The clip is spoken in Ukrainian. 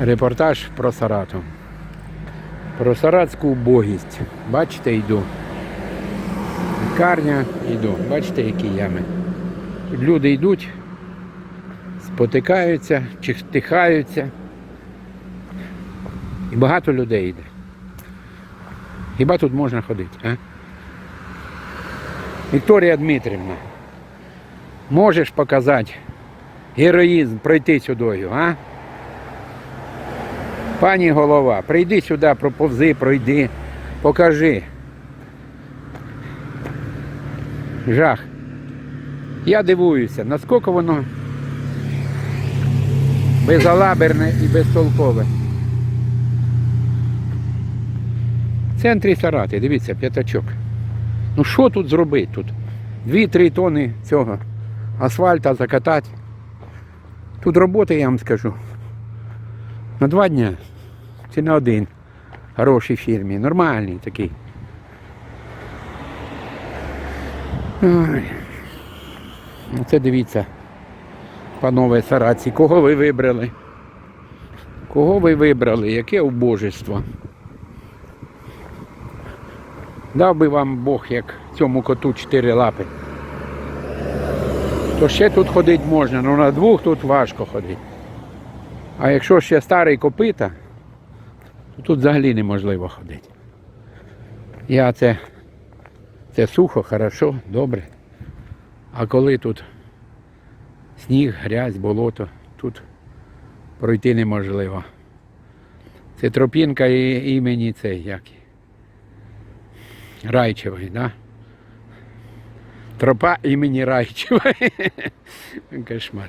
Репортаж про Саратов. Про саратську убогість. Бачите, йду. Лікарня, йду. Бачите, які ями. Люди йдуть, спотикаються, чихтихаються. І багато людей йде. Хіба тут можна ходити, а? Вікторія Дмитрівна, можеш показати героїзм пройти сюдою, а? Пані голова, прийди сюди, проповзи, пройди, покажи. Жах. Я дивуюся, наскільки воно безалаберне і безтолкове. В центрі Сарати, дивіться, п'ятачок. Ну що тут зробити тут? Дві-три тони цього асфальта закатати. Тут роботи, я вам скажу. На два дня. Чи на один. Хорошій фірмі. Нормальний такий. Ой. Оце дивіться, панове сараці, кого ви вибрали? Кого ви вибрали? Яке убожество? Дав би вам Бог, як цьому коту чотири лапи. То ще тут ходити можна, але на двох тут важко ходити. А якщо ще старий копита, то тут взагалі неможливо ходити. Я це, це сухо, хорошо, добре. А коли тут сніг, грязь, болото, тут пройти неможливо. Це тропінка імені цей як. її? Райчевої, да? Тропа імені Райчевої. Кошмар.